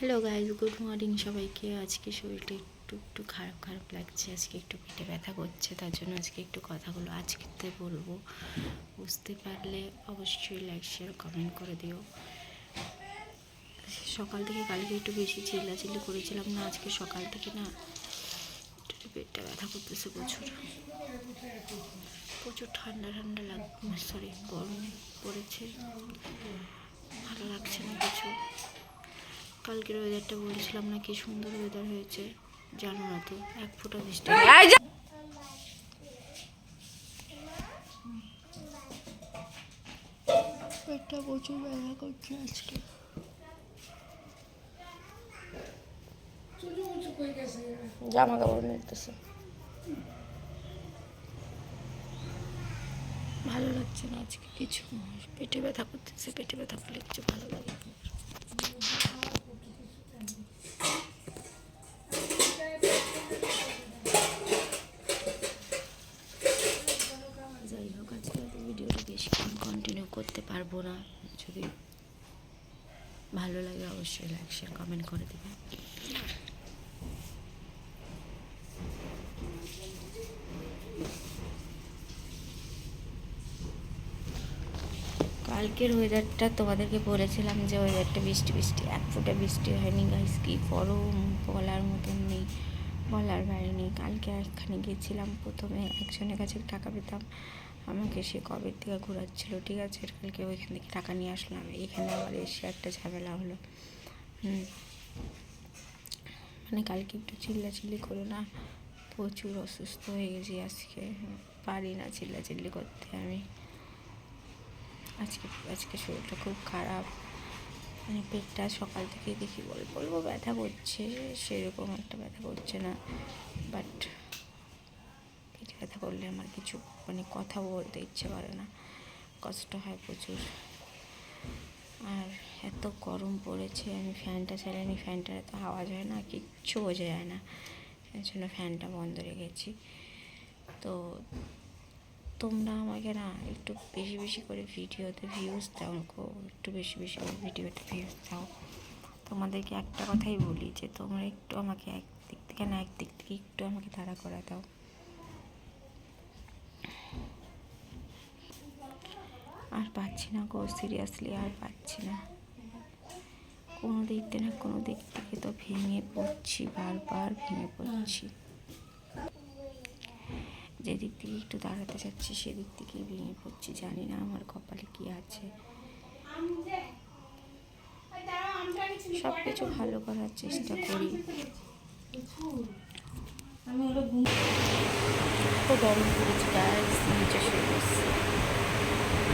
Hello guys good morning সবাইকে। আজকে শরীরটা একটু একটু খারাপ খারাপ লাগছে। আজকে একটু পেটে ব্যথা করছে, তার জন্য আজকে একটু কথাগুলো আজকেতে বলব। বুঝতে পারলে অবশ্যই লাইক শেয়ার কমেন্ট করে দিও। সকাল থেকে কালকে একটু বেশি চিল্লাচিল্লি করেছিলাম না, আজকে সকাল থেকে না একটু পেটটা ব্যথা করতেছে প্রচুর। প্রচুর ঠান্ডা ঠান্ডা লাগ সরি গরম পড়েছে। ভালো লাগছে না। কালকের ওয়েদারটা বলেছিলাম না, কি সুন্দর ওয়েদার হয়েছে, জানো না তো, এক ফোঁটা বৃষ্টি। পেটটা প্রচুর ব্যথা করছে আজকে। জামা কাপড় নিতেছে। ভালো লাগছে না আজকে, কিছু পেটে ব্যথা করতেছে, পেটে ব্যথা করলে কিছু ভালো লাগে করতে পারব না। যদি ভালো লাগে অবশ্যই লাইক শেয়ার কমেন্ট করে দেবে কালকের ওয়েদারটা তোমাদেরকে বলেছিলাম যে ওয়েদারটা বৃষ্টি বৃষ্টি, এক ফুটে বৃষ্টি হয়নি গাইস কি গরম বলার মতন নেই, বলার বাইরে নেই। কালকে একখানে গেছিলাম, প্রথমে একজনের কাছে টাকা পেতাম। আমাকে সে কবে থেকে ঘোরাচ্ছিল, ঠিক আছে? কালকে ওইখান থেকে টাকা নিয়ে আসলাম। এখানে আবার এসে একটা ঝামেলা হলো। মানে কালকে একটু চিল্লাচিল্লি করো না। প্রচুর অসুস্থ হয়ে গেছি আজকে। পারি না চিল্লাচিল্লি করতে আমি। আজকে আজকে শরীরটা খুব খারাপ। মানে পেটটা সকাল থেকে দেখি বল, বলব ব্যথা করছে, সেরকম একটা ব্যথা করছে না। বাট ব্যথা করলে আমার কিছু মানে কথা বলতে ইচ্ছে করে না। কষ্ট হয় প্রচুর। আর এত গরম পড়েছে, আমি ফ্যানটা চালাইনি, ফ্যানটার এত আওয়াজ হয় না, কিচ্ছু বোঝা যায় না। এর জন্য ফ্যানটা বন্ধ রেখেছি। তো তোমরা আমাকে না একটু বেশি বেশি করে ভিডিওতে ভিউজ দাও একটু বেশি বেশি করে ভিডিওতে ভিউজ দাও। তোমাদেরকে একটা কথাই বলি যে তোমরা একটু আমাকে একদিক থেকে না একদিক থেকে একটু আমাকে তাড়া করে দাও। আর পাচ্ছি না গো সিরিয়াসলি আর পাচ্ছি না। কোনো দিক থেকে না কোনো দিক থেকে তো ভেঙে পড়ছি বারবার ভেঙে পড়ছি। যেদিক থেকে একটু দাঁড়াতে চাচ্ছি সেদিক থেকেই ভেঙে পড়ছি জানি না আমার কপালে কি আছে। সব কিছু ভালো করার চেষ্টা করি। এত গরম পড়েছে গাছ নিচে শুয়ে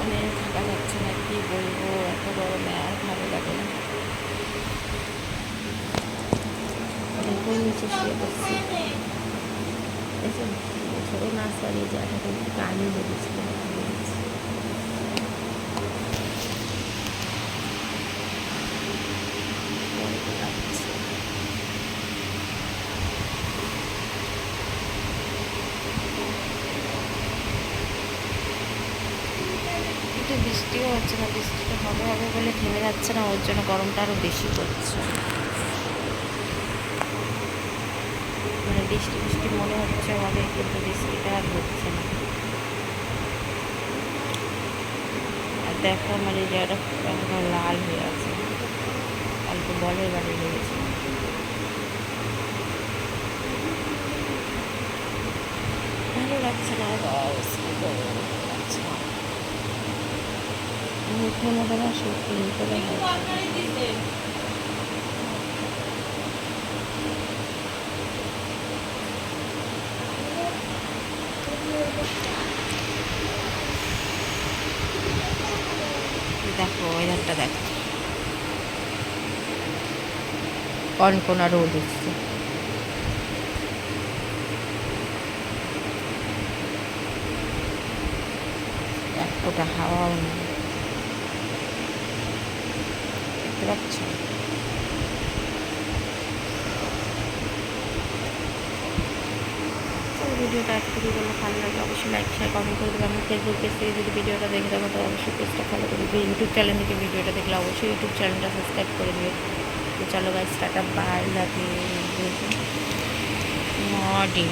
মানে থাকা যাচ্ছে না কি বলব এত গরমে আর ভালো লাগে না। দেখো নিচে শুয়ে বসছি ছোটো নার্সারি জায়গাটা গানই লেগেছিল একটু বৃষ্টিও হচ্ছে না, বৃষ্টিটা হবে হবে বলে থেমে যাচ্ছে না, ওর জন্য গরমটা আরও বেশি পড়ছে। মানে বৃষ্টি বৃষ্টি মনে হচ্ছে হবে কিন্তু বৃষ্টিটা আর হচ্ছে না। আর দেখো এই জায়গাটা লাল হয়ে আছে। কালকে বলের বাড়ি লেগেছে ভালো লাগছে না কি করব, ভালো লাগছে না মুখের মধ্যে না ক্লিন দেখো ওয়েদারটা দেখো। কনকনা রোদ এসছে এক ফোঁটা হাওয়াও নেই। দেখতে পাচ্ছ ভিডিওটা একটু বলে ভালো লাগে, অবশ্যই লাইক শেয়ার কমেন্ট করে দেবে আমি ফেসবুক পেজ থেকে যদি ভিডিওটা দেখে থাকো, তো অবশ্যই পেজটা ফলো করে দেবে। ইউটিউব চ্যানেল থেকে ভিডিওটা দেখলে অবশ্যই ইউটিউব চ্যানেলটা সাবস্ক্রাইব করে দেবে। তো চলো গাছ টাটা বাই লাভ মর্নিং